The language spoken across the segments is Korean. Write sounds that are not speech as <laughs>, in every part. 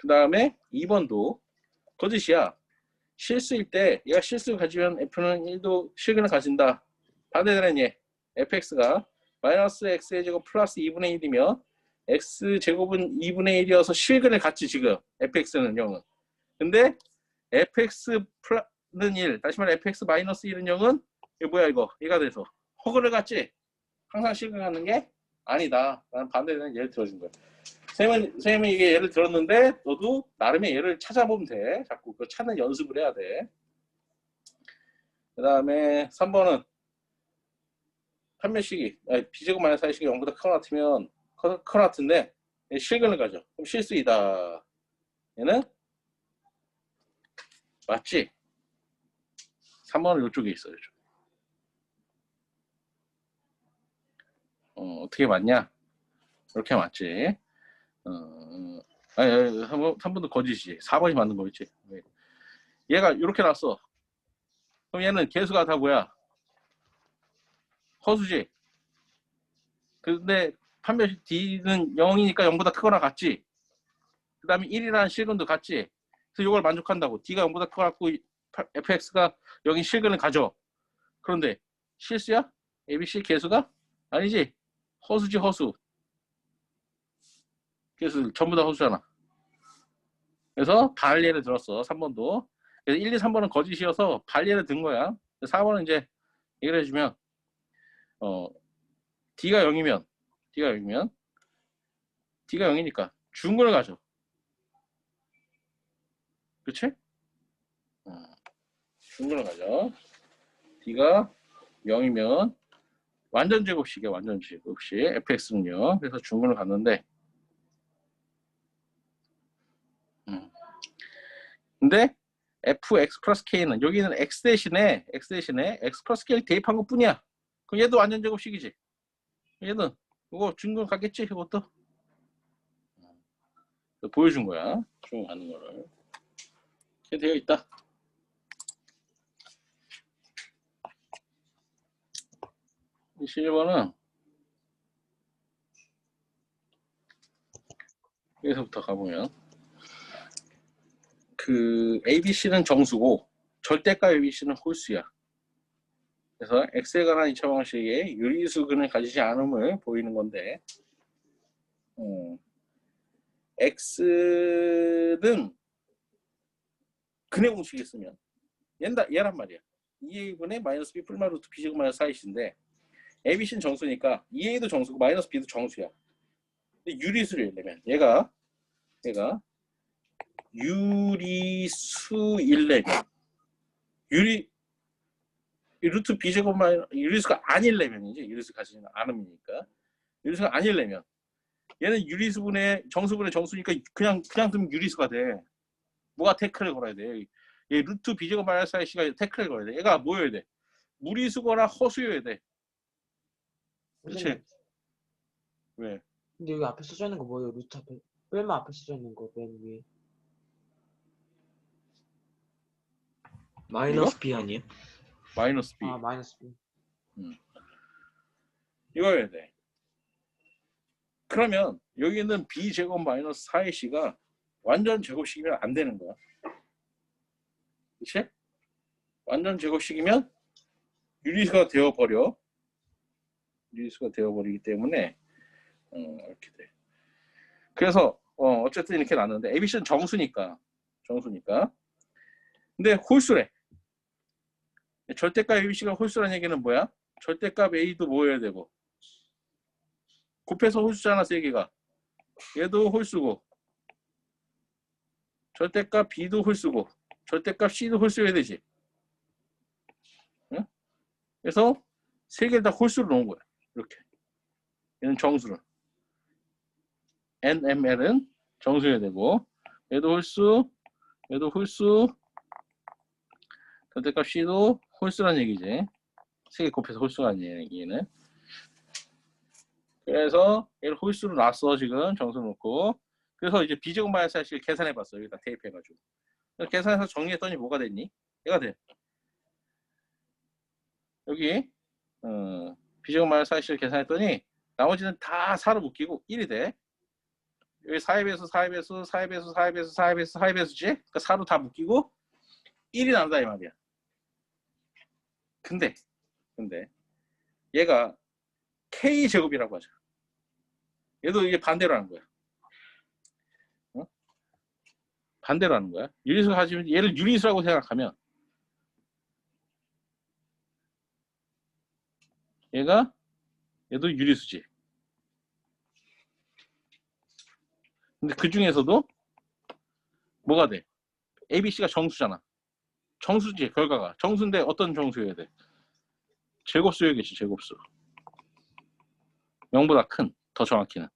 그 다음에 2번도 거짓이야. 실수일 때 얘가 실수 가지면 f는 1도 실근을 가진다. 반대되는 얘 fx가 마이너스 x의 제곱 플러스 2분의 1이며 x 제곱은 2분의 1이어서 실근을 갖지 지금 fx는 0은. 근데 fx 플러는 1 다시 말해 fx 마이너스 1은 0은 이거 뭐야 이거 얘가 돼서 허근을 갖지 항상 실근하는 게 아니다. 나는 반대되는 예를 들어준. 선 생님은, 선생님이 이게 예를 들었는데 너도 나름의 예를 찾아보면 돼. 자꾸 그 찾는 연습을 해야 돼. 그 다음에 3번은 판매 시기 비제곱 마이너스 4 시기 0보다 크거 같으면 커, 커 같은데 실근을 가져. 그럼 실수이다. 얘는 맞지? 3번은 이쪽에 있어요. 이쪽. 어, 어떻게 맞냐? 이렇게 맞지. 어, 아니, 아니 3번, 3번도 거짓이지. 4번이 맞는 거겠지. 네. 얘가 이렇게 났어. 그럼 얘는 개수가 다 뭐야? 허수지. 근데 판별식 D는 0이니까 0보다 크거나 같지. 그 다음에 1이라는 실근도 같지. 그래서 이걸 만족한다고. D가 0보다 크고 fx가 여기 실근을 가져. 그런데 실수야? ABC 개수가? 아니지. 허수지 허수. 개수 전부 다 허수잖아. 그래서 발예를 들었어. 3번도. 그래서 1, 2, 3번은 거짓이어서 발예를 든 거야. 4번은 이제 얘기를 해주면 어 D가 0이면 D가 0이면 D가 0이니까 중근을 가져. 그치? 어, 중근을 가져. D가 0이면 완전 제곱식이야 완전 제곱식 fx는요 그래서 중근을 갔는데 근데 fx 플러스 k는 여기는 x 대신에 x 대신에 x 플러스 k를 대입한 것 뿐이야. 그럼 얘도 완전 제곱식이지. 얘는 이거 중근 가겠지 이것도? 보여준 거야 가는 거를. 이렇게 되어 있다. 21번은 여기서부터 가보면 그 ABC는 정수고 절대값 ABC는 홀수야. 그래서 X에 관한 2차 방식의 유리수근을 가지지 않음을 보이는 건데 어, X는 근의 공식이 있으면 얘다 얘란 말이야. 2A분의 마이너스 B 풀마 루트 B제곱 마이너스 4이신데 ABC는 정수니까 EA도 정수고 마이너스 B도 정수야. 근데 유리수를 내면 얘가 얘가 유리수일래면 유리 루트 B제곱 마이너스 유리수가 아닐래면이지 유리수 가지는 않음이니까 유리수가 아닐래면 얘는 유리수분의 정수분의 정수니까 그냥 그냥 두면 유리수가 돼. 뭐가 태클을 걸어야 돼. 얘 루트 B제곱 마이너스 4C가 태클을 걸어야 돼. 얘가 뭐여야 돼? 무리수거나 허수여야 돼. 선생님, 왜? 근데 여기 앞에 써져 있는 거 뭐예요? 루트 앞에 맨 앞에 써져 있는 거 맨 위에 마이너스 B 아니에요? 마이너스 B. 아 마이너스 B 이거여야 돼. 그러면 여기는 B 제곱 마이너스 4의 C가 완전 제곱식이면 안 되는 거야. 그치? 완전 제곱식이면 유리수가 되어버려. 유리수가 되어버리기 때문에 어, 이렇게 돼. 그래서 어, 어쨌든 이렇게 나왔는데 ABC는 정수니까 정수니까. 근데 홀수래. 절대값 ABC가 홀수라는 얘기는 뭐야? 절대값 A도 모여야 되고 곱해서 홀수잖아 세 개가 얘도 홀수고 절대값 B도 홀수고 절대값 C도 홀수여야 되지 응? 그래서 세 개 다 홀수로 놓은 거야 이렇게 얘는 정수를 NML은 정수여야 되고 얘도 홀수 얘도 홀수 절대값 C도 홀수란 얘기지 세 개 곱해서 아니에요 얘는. 그래서 얘를 홀수로 놨어 지금 정수 놓고. 그래서 이제 비제곱 마이너스 사실 계산해 봤어. 여기다 대입해가지고. 계산해서 정리했더니 뭐가 됐니? 얘가 돼. 여기 어, 비제곱 마이너스 사실 계산했더니 나머지는 다 4로 묶이고 1이 돼. 여기 4의 배수, 4의 배수, 4의 배수, 4의 배수, 4의 배수, 4의 배수지? 그러니까 4로 다 묶이고 1이 나온다 이 말이야. 근데 근데 얘가 k 제곱이라고 하죠. 얘도 이게 반대로 하는 거야. 어? 반대로 하는 거야. 유리수 가지면 얘를 유리수라고 생각하면 얘가 얘도 유리수지. 근데 그 중에서도 뭐가 돼? A, B, C가 정수잖아. 정수지 결과가 정수인데 어떤 정수여야 돼? 제곱수여야겠지 제곱수. 0보다 큰, 더 정확히는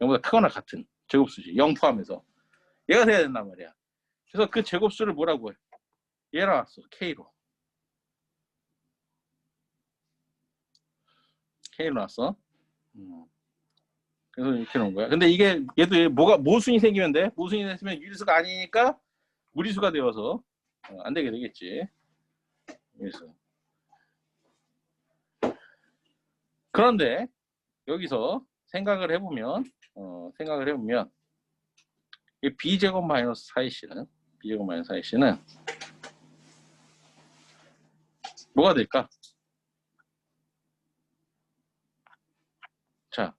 0보다 크거나 같은 제곱수지. 0 포함해서 얘가 돼야 된단 말이야. 그래서 그 제곱수를 뭐라고 해? 얘라 왔어. K로. K로 왔어. 음. 그래서 이렇게 놓은 거야. 근데 이게 얘도 얘 뭐가 모순이 생기면 돼. 모순이 됐으면 유리수가 아니니까 무리수가 되어서 어, 안 되게 되겠지. 유리수. 그런데 여기서 생각을 해보면 어, 생각을 해보면 이 b제곱 마이너스 4이씨는 b제곱 마이너스 4이씨는 뭐가 될까? 자,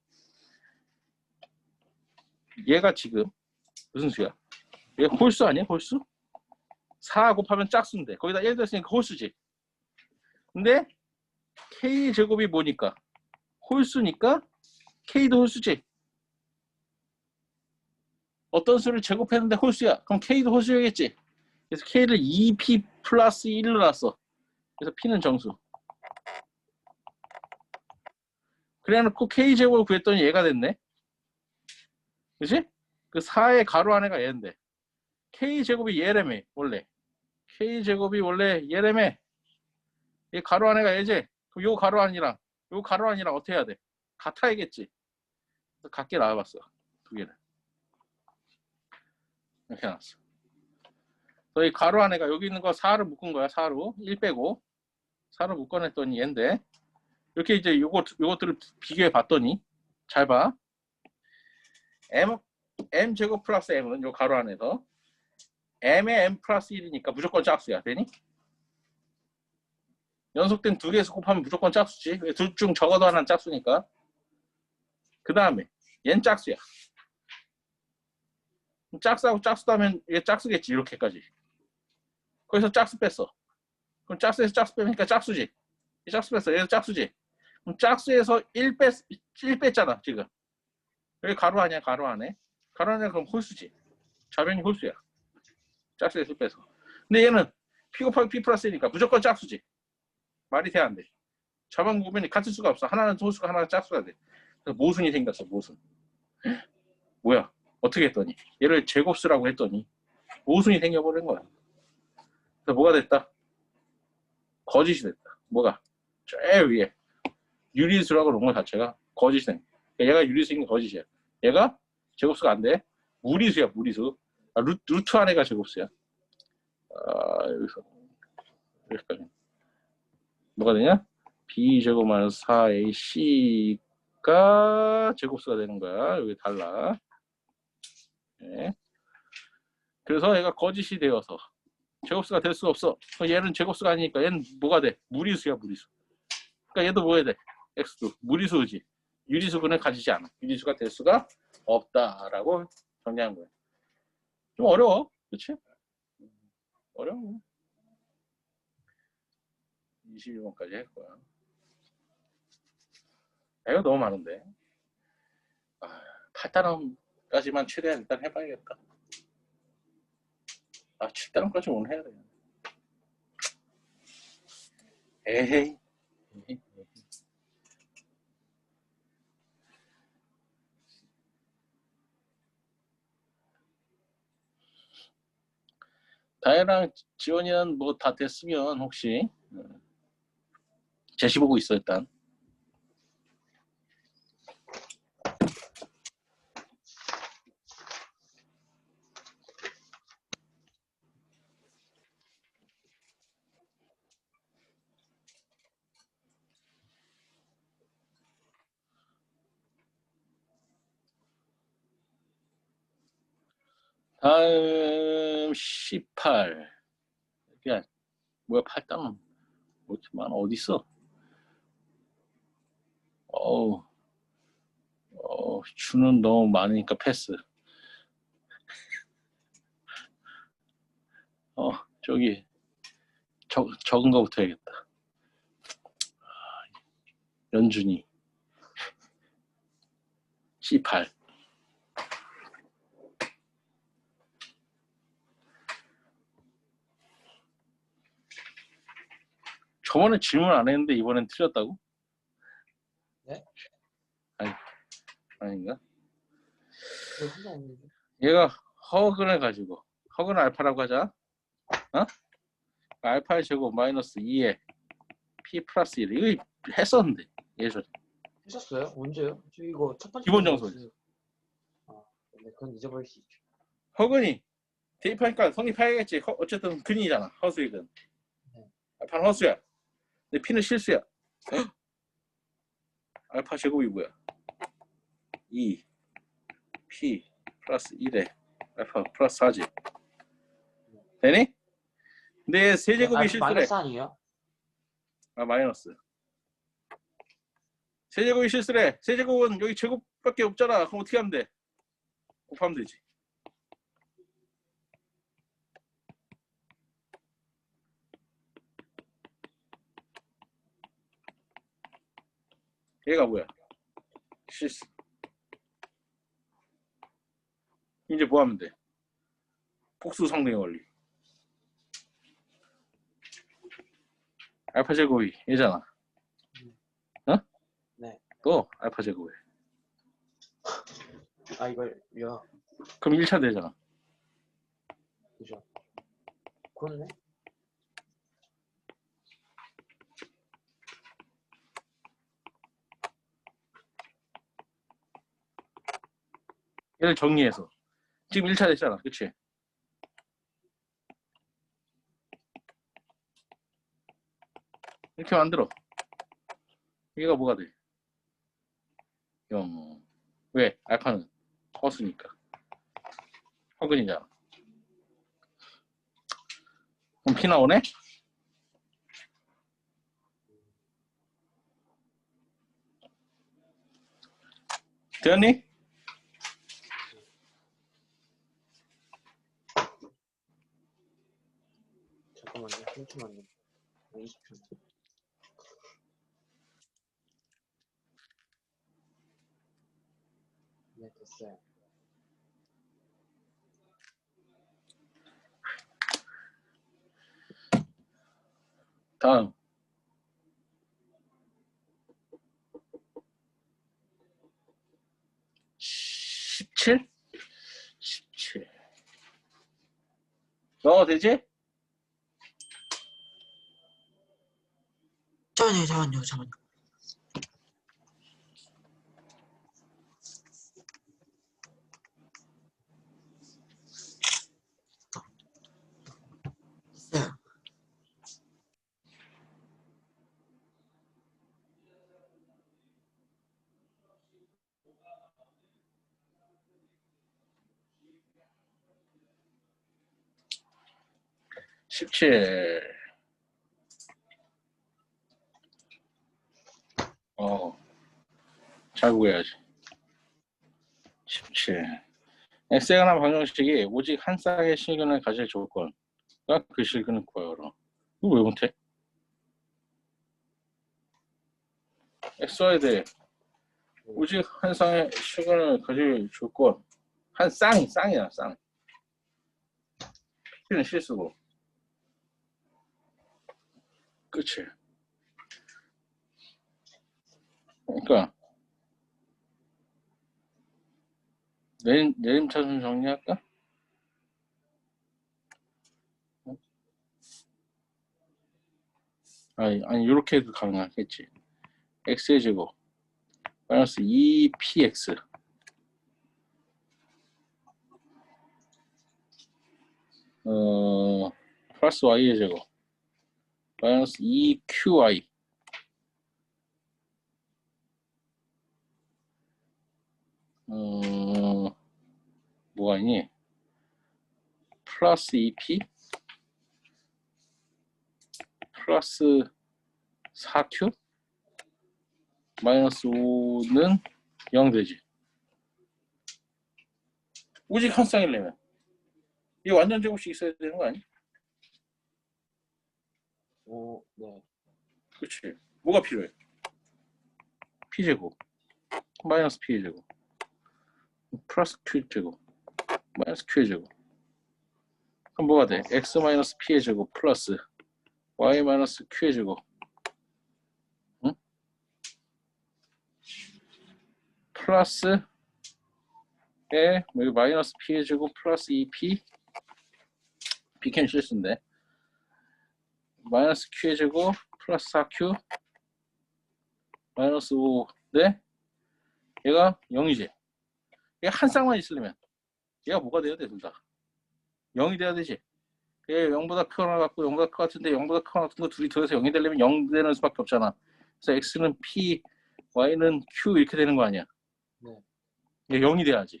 얘가 지금 무슨 수야? 얘 홀수 아니야? 홀수? 4 곱하면 짝수인데 거기다 1 됐으니까 홀수지. 근데 k 제곱이 뭐니까? 홀수니까 k도 홀수지. 어떤 수를 제곱했는데 홀수야. 그럼 k도 홀수여겠지. 그래서 k를 2p 플러스 1로 놨어. 그래서 p는 정수. 그래놓고 k 제곱을 구했더니 얘가 됐네. 그지? 그 4의 가로 안에가 얘인데 k 제곱이 얘라며 원래 k 제곱이 원래 얘라며 이 가로 안에가 얘지. 그럼 요 가로 안이랑 요 가로 안이랑 어떻게 해야 돼? 같아야겠지. 그래서 같게 나와봤어. 두 개를. 이렇게. 그래서 이 가로 안에가 여기 있는 거 4를 묶은 거야. 4로. 1 빼고. 4를 묶어냈더니 얘인데 이렇게 이제 요거, 요것들을 비교해 봤더니 잘 봐. m, m 제곱 플러스 m은 요 가로 안에서 m의 m 플러스 1이니까 무조건 짝수야. 되니? 연속된 두 개에서 곱하면 무조건 짝수지. 둘 중 적어도 하나는 짝수니까. 그 다음에 얘는 짝수야. 짝수하고 짝수도 하면 얘 짝수겠지. 이렇게까지. 거기서 짝수 뺐어. 그럼 짝수에서 짝수 빼니까 짝수지. 이 짝수 뺐어. 얘도 짝수지. 그럼 짝수에서 1 뺐, 1 뺐잖아. 지금. 여기 가로 아니야. 가로 안에. 가로 안에 그럼 홀수지. 좌변이 홀수야. 짝수에서 1 빼서. 근데 얘는 P 곱하기 P 플러스니까 무조건 짝수지. 말이 돼안 돼? 좌변 구변이 같을 수가 없어. 하나는 홀수가 하나는 짝수가 돼. 그래서 모순이 생겼어. 모순. <laughs> 뭐야? 어떻게 했더니 얘를 제곱수라고 했더니 모순이 생겨버린 거야. 그래서 뭐가 됐다? 거짓이 됐다. 뭐가? 제일 위에 유리수라고 그런 거 자체가 거짓이 된. 거야. 얘가 유리수인 게 거짓이야. 얘가 제곱수가 안 돼. 무리수야 무리수. 아, 루, 루트 안에가 제곱수야. 아, 여기서 여기까지. 뭐가 되냐? b 제곱 마이너스 4ac가 제곱수가 되는 거야. 여기 달라. 네. 그래서 얘가 거짓이 되어서 제곱수가 될 수 없어. 얘는 제곱수가 아니니까 얘는 뭐가 돼? 무리수야 무리수. 그러니까 얘도 뭐야 돼? x도 무리수지. 유리수분을 가지지 않아. 유리수가 될 수가 없다라고 정리한 거야. 좀 어려워, 그렇지? 어려워. 21번까지 할 거야. 이거 너무 많은데. 아, 8단원까지만 최대한 일단 해봐야겠다. 아, 7단원까지 오늘 해야 돼. 에헤이. 다혜랑 지원이는 뭐 다 됐으면 혹시 어, 제시 보고 있어 일단. 다음 18. 야, 뭐야, 8땅은 뭐 이렇게 많아? 어디 있어? 어우, 어, 주는 너무 많으니까 패스. 어, 저기, 적, 적은 거부터 해야겠다. 아, 연준이. 18. 저번에 질문 안 했는데 이번엔 틀렸다고? 네? 아니, 아닌가? 없는데. 얘가 허근을 가지고 허근 알파라고 하자. 어? 알파의 제곱 마이너스 2에 p 플러스 1 이거 했었는데 예전에 하셨어요? 언제요? 저 이거 첫 번째 기본. 없어요. 아, 네, 그건 잊어버릴 수 있죠. 허근이 대입하니까 성립해야겠지. 허- 어쨌든 근이잖아. 허수의 근. 네. 알파는 허수야. 근데 p는 실수야. 헉! <gasps> 알파 제곱이 뭐야? 2 p 플러스 1에 알파 플러스 4지. 되니? 근데 세제곱이 아, 실수래. 마이너스 아니에요? 아 마이너스. 세제곱이 실수래. 세제곱은 여기 제곱밖에 없잖아. 그럼 어떻게 하면 돼? 곱하면 되지. 얘가 뭐야? 실수. 이제 뭐 하면 돼? 복수 상등의 원리. 알파 제곱이 얘잖아. 어? 네. 또 알파 제곱이. 아, 이걸, 야, 그럼 1차 되잖아. 그죠. 그렇네. 얘를 정리해서. 지금 1차 됐잖아. 그치? 이렇게 만들어. 얘가 뭐가 돼? 0. 왜? 알파는 허수니까. 허근이잖아. 그럼 피 나오네? 되었니? 잠깐만요. 잠시만요. 20초. 네, 됐어요. 다음. 십칠? 십칠. 너 되지? 잠깐만요, 잠깐만요, 잠깐만요. 됐어요. 십칠. 어. 잘 구해야지. 십칠. 엑세그나 방정식이 오직 한 쌍의 실근을 가질 조건과 그 실근을 구하여라. 이거 왜 못해? 엑소에 대해 오직 한 쌍의 실근을 가질 조건 한 쌍, 쌍이야 쌍. P는 실수고 끝이. 그러니까 내림, 내림차순 정리할까? 어? 아니, 아니 이렇게 해도 가능하겠지. x의 제곱 마이너스 2px 어 플러스 y의 제곱 마이너스 2qy 어 뭐가 있니? 플러스 2p 플러스 4q 마이너스 5는 0 되지. 오직 한 쌍이려면 이 완전 제곱식 있어야 되는 거 아니? 오, 네. 그렇지. 뭐가 필요해? p 제곱 마이너스 p 제곱 플러스 q 제곱 마이너스 q 제곱. 그럼 뭐가 돼? x 마이너스 p의 제곱 플러스 y 마이너스 q의 제곱. 응? 플러스 에 여기 마이너스 p의 제곱 플러스 2p b캔 실수인데. 마이너스 q의 제곱 플러스 4q 마이너스 5 네? 얘가 0이지. 얘가 한 쌍만 있으려면 얘가 뭐가 돼야 돼 둘 다? 0이 돼야 되지. 얘 0보다 크거나 같고 0보다 크 같은데 0보다 크거나 같은 거 둘이 더해서 0이 되려면 0 되는 수밖에 없잖아. 그래서 x는 p y는 q 이렇게 되는 거 아니야? 네. 얘 0이 돼야지.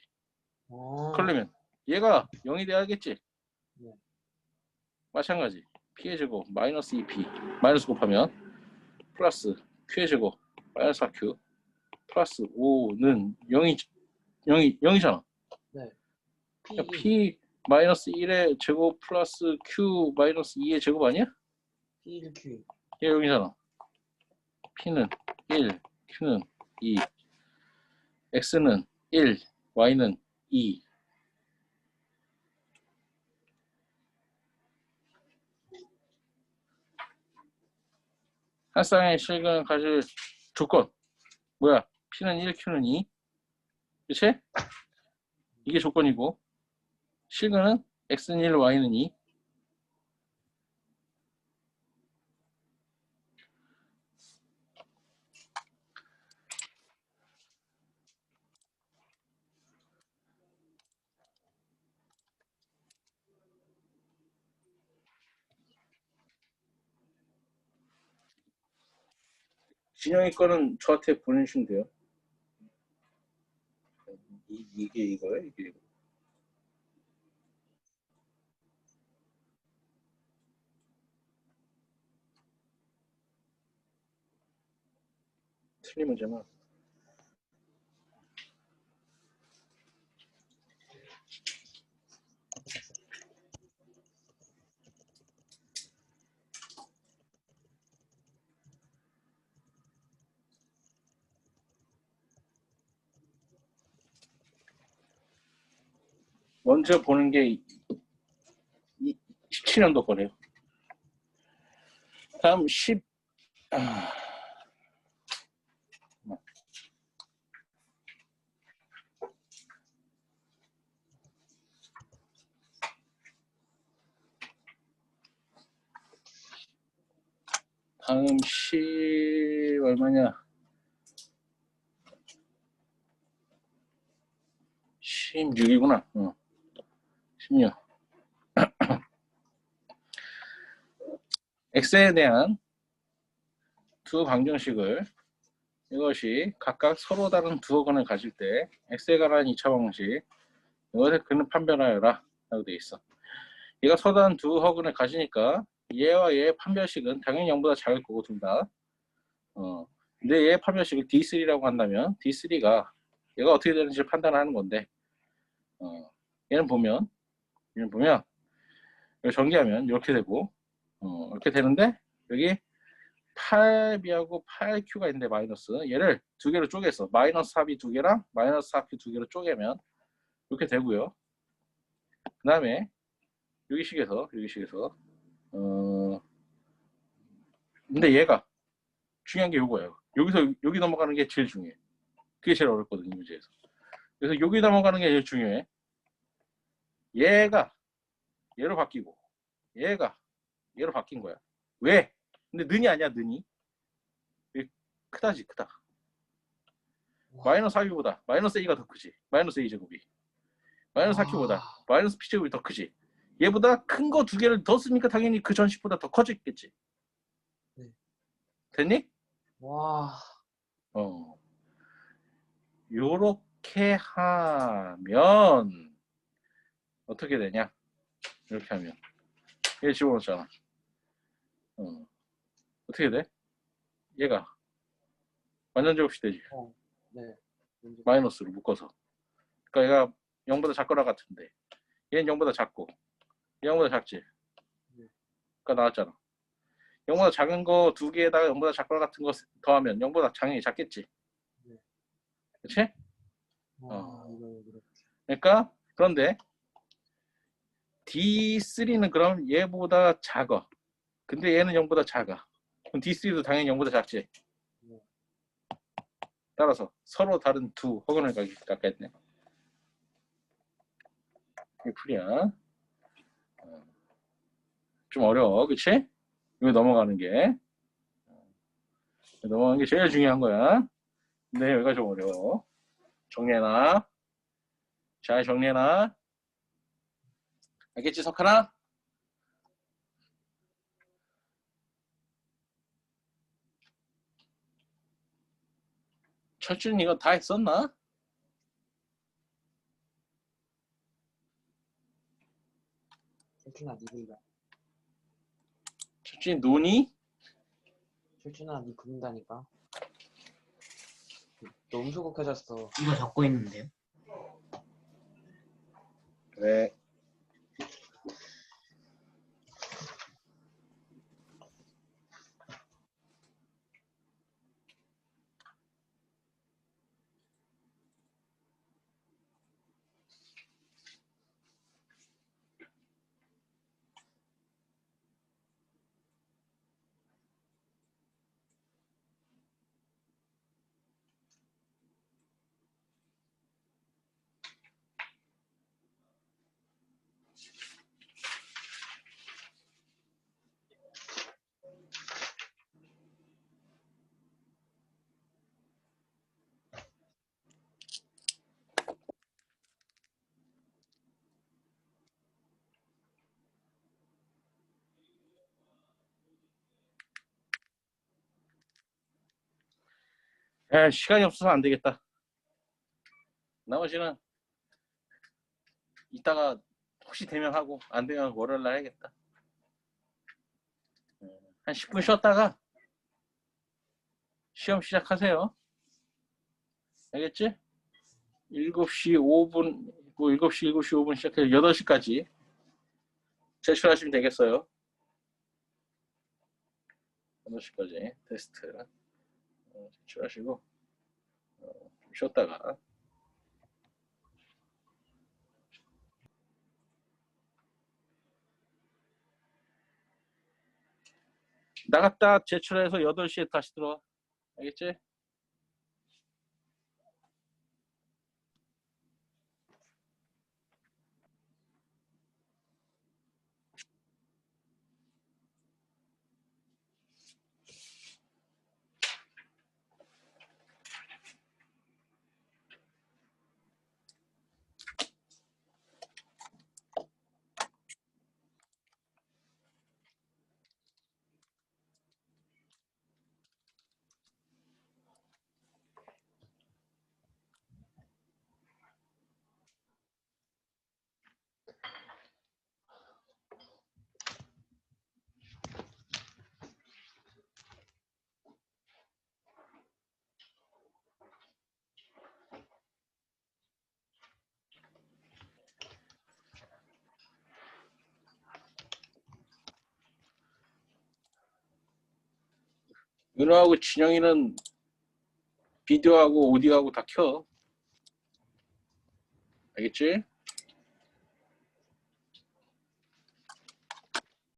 아, 그러려면 얘가 0이 돼야겠지? 네. 마찬가지. p의 제곱 마이너스 2p 마이너스 곱하면 플러스 q의 제곱 마이너스 4q 플러스 5는 0이 0이 0이잖아. P, 그러니까 p 마이너스 1의 제곱 플러스 q 마이너스 2의 제곱 아니야? P1, Q. 얘 0이잖아 p는 1 q는 2 x는 1 y는 2 한 쌍의 실근을 가질 조건 뭐야? P는 1, Q는 2 그치? 이게 조건이고 실근은 X는 1, Y는 2 진영이 거는 저한테 보내주시면 돼요. 이, 이게 이거예요? 이게 이거. 틀린 문제만. 먼저 보는 게 이- 이- 17년도 거래요. 다음 10 아, 다음 10 얼마냐? 16이구나. 어. 16. x에 대한 두 방정식을 이것이 각각 서로 다른 두 어근을 가질 때 x에 관한 2차 방정식 이것을 그는 판별하여라 라고 되어 있어. 얘가 서로 다른 두 허근을 가지니까 얘와 얘의 판별식은 당연히 0보다 작을 거고 둘 다. 어. 근데 얘의 판별식을 D3라고 한다면 D3가 얘가 어떻게 되는지 판단하는 건데 어, 얘는 보면 얘는 보면 이걸 전개하면 이렇게 되고 어, 이렇게 되는데 여기 8b하고 8q가 있는데 마이너스 얘를 두 개로 쪼개서 마이너스 4b 두 개랑 마이너스 4q 두 개로 쪼개면 이렇게 되고요. 그 다음에 여기 식에서 여기 식에서 어 근데 얘가 중요한 게 이거예요. 여기서 여기 넘어가는 게 제일 중요해. 그게 제일 어렵거든요, 이 문제에서. 그래서 여기 넘어가는 게 제일 중요해. 얘가 얘로 바뀌고 얘가 얘로 바뀐 거야. 왜? 근데 는이 아니야, 는이. 왜? 크다지, 크다. 마이너스 4큐보다 마이너스 a가 더 크지. 마이너스 a 제곱이. 마이너스 4큐보다 아. 마이너스 p 제곱이 더 크지. 얘보다 큰 거 두 개를 더 쓰니까 당연히 그 전식보다 더 커졌겠지. 네. 됐니? 와, 어. 요렇게 하면 어떻게 되냐? 이렇게 하면 얘 집어넣었잖아. 어. 어떻게 돼? 얘가 완전 제곱이 되지. 네. 먼저 마이너스로 묶어서. 그러니까 얘가 0보다 작거나 같은데 얘는 0보다 작고 얘 0보다 작지. 네. 그러니까 나왔잖아. 0보다 작은 거 두 개에다가 0보다 작거나 같은 거 더하면 0보다 당연히 작겠지. 네. 그렇지? 아, 어. 그러니까 그런데 D3는 그럼 얘보다 작아. 근데 얘는 0보다 작아. 그럼 D3도 당연히 0보다 작지. 네. 따라서 서로 다른 두 허근을 깎겠네. 이게 풀이야. 어. 좀 어려워, 그치? 이거 넘어가는 게. 어. 넘어가는 게 제일 중요한 거야. 근데 여기가 좀 어려워. 정리해놔. 잘 정리해놔. 알겠지, 석하나? 철준 이거 다 했었나? 철준아 니 그린 다. 철준이 노니? 철준아 니 그린다니까. 너무 소극해졌어. 이거 적고 있는데요. 그 에 시간이 없어서 안 되겠다. 나머지는 이따가 혹시 되면 하고 안 되면 월요일 날 해야겠다. 음, 한 10분 쉬었다가 시험 시작하세요. 알겠지? 7시 5분, 뭐 7시, 7시 5분 시작해서 8시까지 제출하시면 되겠어요. 8시까지 테스트. 어, 제출하시고 어, 좀 쉬었다가 나갔다 제출해서 8시에 다시 들어와 알겠지? 은호하고 진영이는 비디오하고 오디오하고 다 켜. 알겠지?